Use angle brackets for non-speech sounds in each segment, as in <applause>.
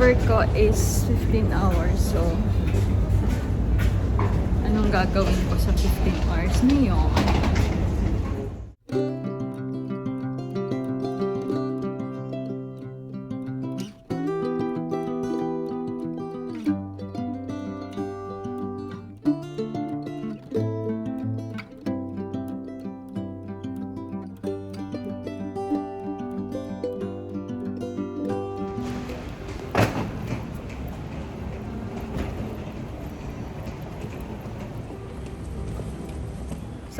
Layover ko is 15 hours. So, anong gagawin ko sa 15 hours ngayon?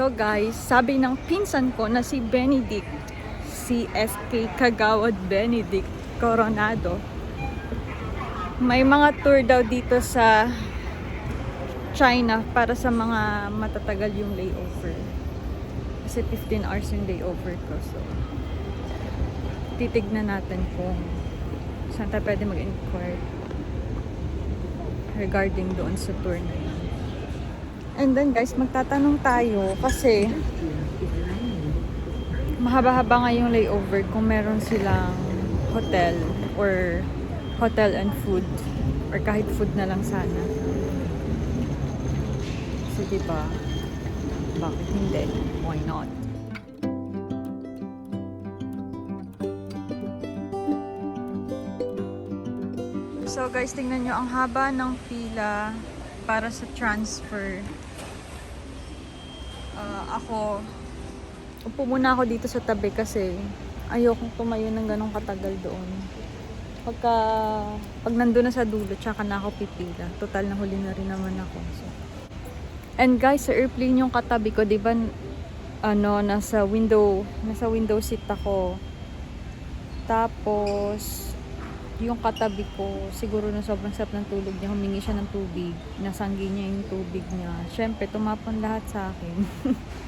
So guys, sabi ng pinsan ko na si Benedict, si SK Kagawad Benedict Coronado, may mga tour daw dito sa China para sa mga matatagal yung layover. Kasi 15 hours yung layover ko. So, titignan natin kung saan tayo pwede mag-inquire regarding doon sa tour na yun. And then guys, magtatanong tayo kasi mahaba-haba nga yung layover kung meron silang hotel or hotel and food or kahit food na lang sana. So, diba? Bakit hindi? Why not? So guys, tingnan nyo ang haba ng pila para sa transfer. Ako, upo muna ako dito sa tabi kasi ayokong tumayo ng ganong katagal doon. Pagka, pag nandun na sa dulo, tsaka na ako pipila. Total na huli na rin naman ako. So. And guys, sa airplane yung katabi ko, di ba, ano, nasa window, nasa window seat ako. Tapos, yung katabi ko, siguro na sobrang sarap ng tulog niya, humingi siya ng tubig, nasanggi niya yung tubig niya. Siyempre, tumapon lahat sa akin.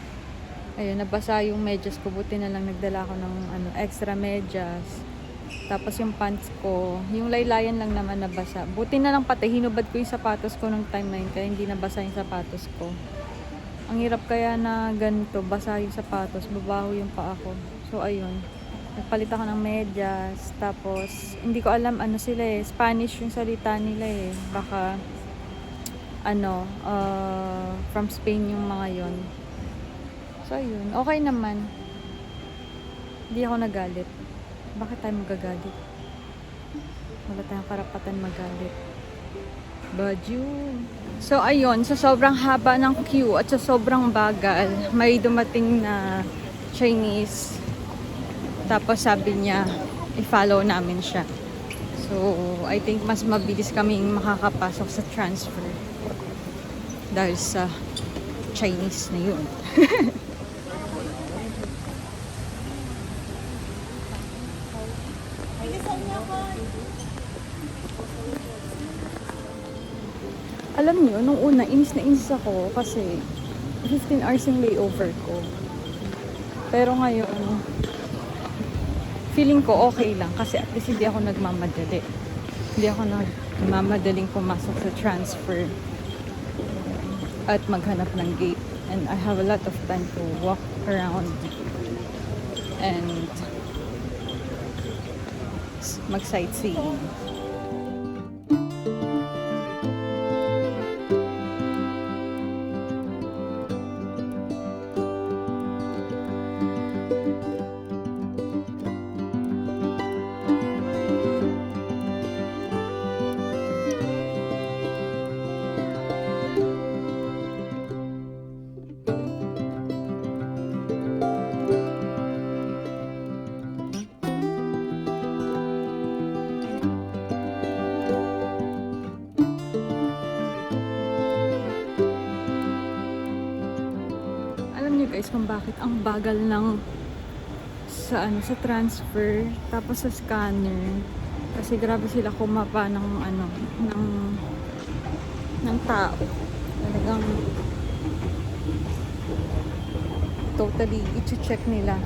<laughs> Ayun, nabasa yung medyas ko, buti na lang nagdala ako ng ano, extra medyas. Tapos yung pants ko, yung laylayan lang naman nabasa. Buti na lang pati, hinubad ko yung sapatos ko nung time na yun, kaya hindi nabasa yung sapatos ko. Ang hirap kaya na ganito, basa yung sapatos, babaho yung paa ko. So, ayun. Nagpalit ako ng medyas. Tapos, hindi ko alam ano sila eh. Spanish yung salita nila eh. Baka, ano, uh, from Spain yung mga yon. So, ayun. Okay naman. Hindi ako nagalit. Bakit tayo magagalit? Wala tayong karapatan magalit. Yun. So, ayun. Sa sobrang haba ng queue at sa sobrang bagal, may dumating na Chinese tapos sabi niya, i-follow namin siya. So, I think mas mabilis kaming makakapasok sa transfer. Dahil sa Chinese na yun. <laughs> Alam niyo, nung una, inis na inis ako kasi 15 hours yung layover ko. Pero ngayon, feeling ko okay lang kasi at least hindi ako nagmamadali. Hindi ako nagmamadaling pumasok sa transfer at maghanap ng gate. And I have a lot of time to walk around and mag-sightseeing. Kung bakit ang bagal ng sa ano sa transfer tapos sa scanner kasi grabe sila kumapa ng ano ng ng tao talagang totally i-check nila.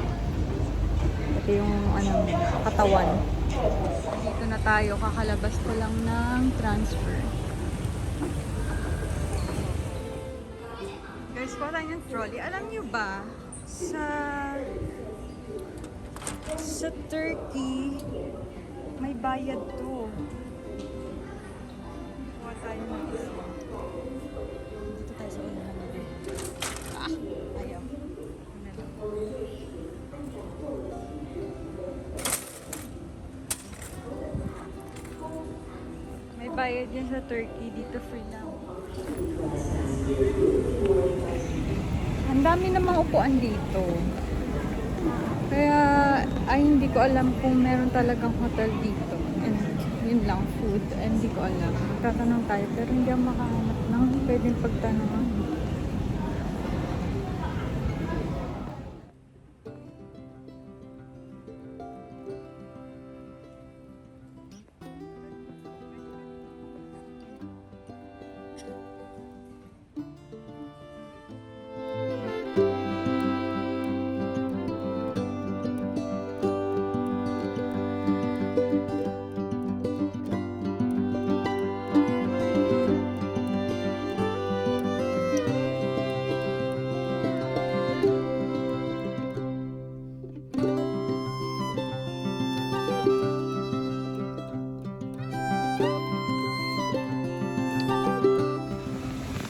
Pati yung ano, katawan. Dito na tayo, kakalabas ko lang ng transfer. Guys, parang yung trolley. Alam nyo ba, sa sa Turkey, may bayad to. Kuha tayo isa. Dito tayo sa unahan natin. Ah, ayaw. Ano lang. May bayad yan sa Turkey. Dito free lang. Ang dami namang upuan dito. Kaya, ay hindi ko alam kung meron talagang hotel dito. And yun lang, food. And hindi ko alam. Magtatanong tayo, pero hindi ako makahanap ng pwedeng pagtanungan.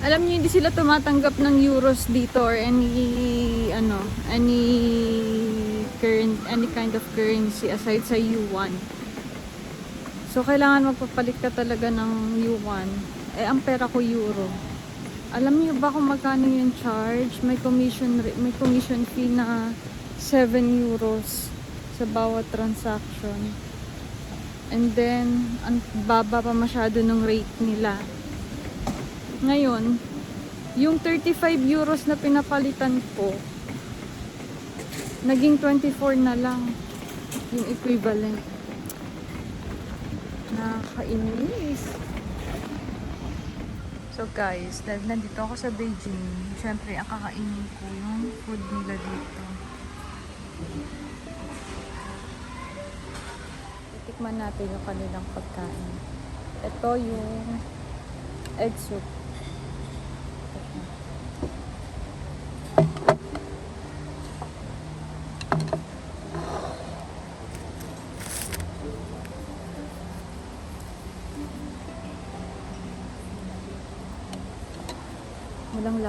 Alam niyo hindi sila tumatanggap ng euros dito or any ano, any current any kind of currency aside sa yuan. So kailangan magpapalit ka talaga ng yuan. Eh ang pera ko euro. Alam niyo ba kung magkano yung charge? May commission may commission fee na 7 euros sa bawat transaction. And then, ang baba pa masyado ng rate nila. Ngayon, yung 35 euros na pinapalitan ko, naging 24 na lang yung equivalent. Nakakainis. So guys, dahil nandito ako sa Beijing, syempre ang kakainin ko yung food nila dito. Titikman natin yung kanilang pagkain. Ito yung egg soup.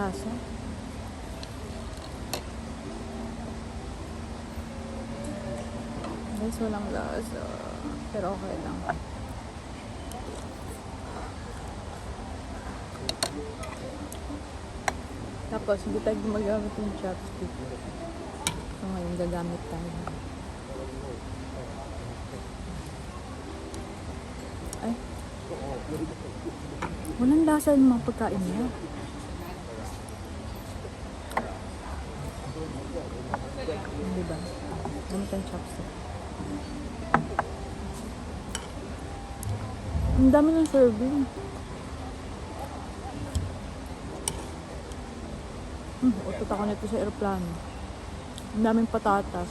Lasa. Guys, walang lasa. Pero okay lang. Tapos, hindi tayo gumagamit ng chopstick. So, ngayon gagamit tayo. Ay. Walang lasa yung mga pagkain niya. Di ba? Gamit ang chopstick. Ang dami ng serving. Hmm, utot ako nito sa aeroplano. Ang daming patatas.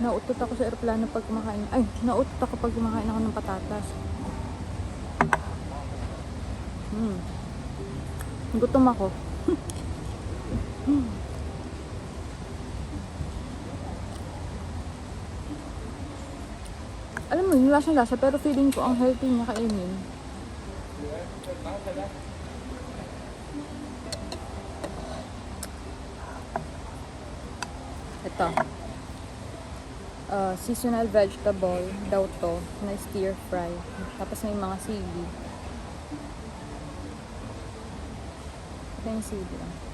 Nautot ako sa aeroplano pag kumakain. Ay, nautot ako pag kumakain ako ng patatas. Hmm. Gutom ako. Alam <laughs> mo, yung lasang lasa, pero feeling ko ang healthy niya kainin. Ito. Uh, seasonal vegetable daw to na stir fry. Tapos may mga sili. Ito yung sili. ah.